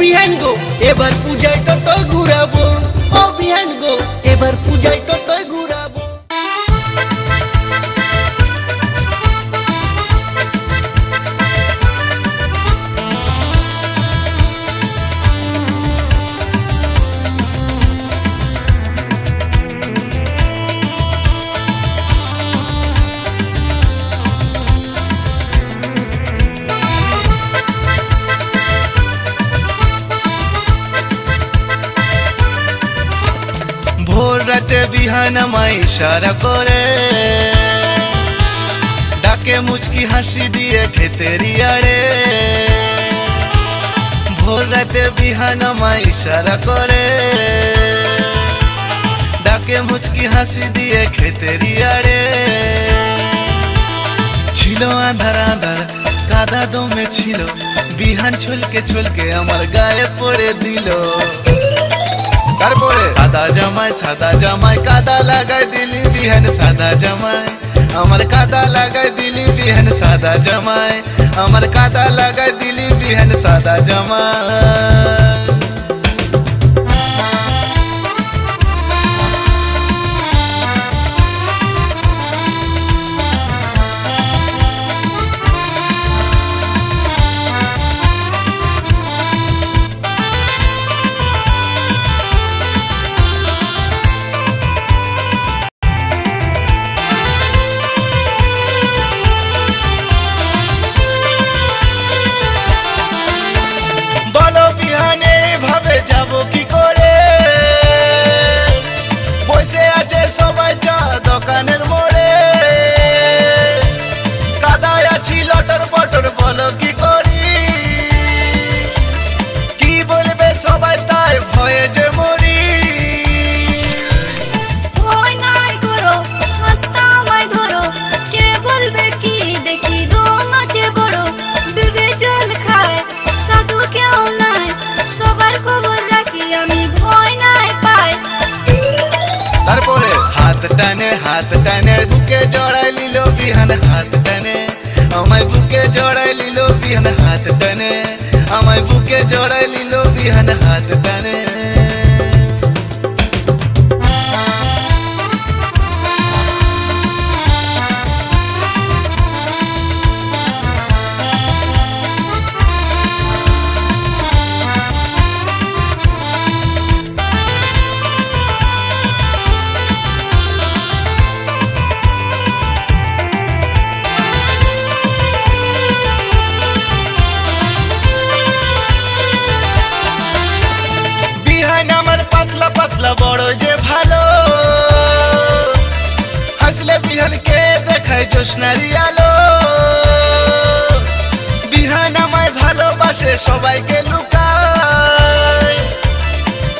बिहान गो एबार पूजा टटो घुराबो। ओ बिहान गो एबार पूजा टटो রাতে বিহান আমায় ইশারা করে। ডাকে মুচকি হাসি দিয়ে খেতেরি আড়ে ভোর রাতে বিহান আমায় ইশারা করে। ডাকে মুচকি হাসি দিয়ে খেতেরি আড়ে ছিল আধার আধার, কাদা দমে ছিল। বিহান ছলকে ছলকে আমার গায়ে পড়ে দিল। তারপরে সাদা জামাই সাদা জামাই কাদা লাগাই দিলি বিহান সাদা জামাই আমার কাদা লাগাই দিলি বিহান সাদা জামাই আমার কাদা লাগাই দিলি বিহান সাদা জামাই बिहन हाथ तने, हमाय बुके जोड़े लीलो बिहन हाथ तने, हमाय बुके जोड़े लीलो बिहन हाथ तने। হাসলে বিহানকে দেখায় জোসনারি আলো। বিহান আমায় ভালোবাসে, সবাইকে লুকায়।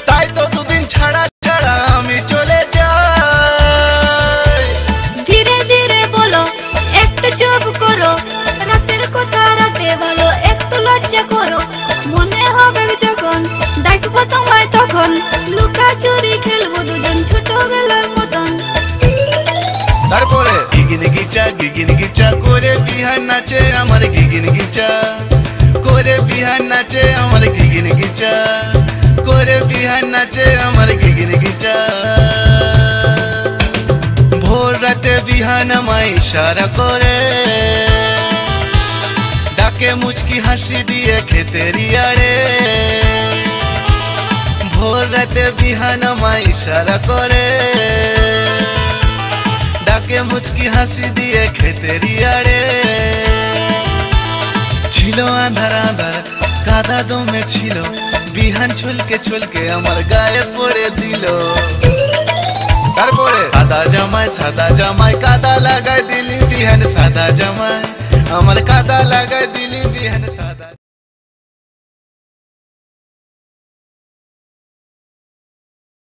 তাই তো দুদিন ছাড়া ছাড়া আমি চলে যাই। ধীরে ধীরে বলো, একটু চুপ করো। রাতের কথা রাতে বলো, একটু লজ্জা করো। মনে হবে যখন, দেখব তোমায় তখন। লুকা চুরি খেলব দুজন ছোটবেলার মতন। তারপরে গিগিন গিচা গিগিন গিচা করে বিহান নাচে আমার গিগিন গিচা করে বিহান নাচে আমার গিগিন গিচা করে বিহান নাচে আমার গিগিন গিচা ভোর রাতে বিহান আমায় ইশারা করে। ডাকে মুচকি হাসি দিয়ে খেতেরি আড়ে ভোর রাতে বিহান আমায় ইশারা করে। ডাকে মুচকি হাসি দিয়ে খেতেরি আড়ে ছিল আধার আধার কাদা দমে ছিল বিহান ছলকে ছলকে আমার গায়ে পড়ে দিল তারপরে সাদা জামাই সাদা জামাই কাদা লাগাই দিলি বিহান সাদা জামাই আমার কাদা লাগাই দিলি বিহান সাদা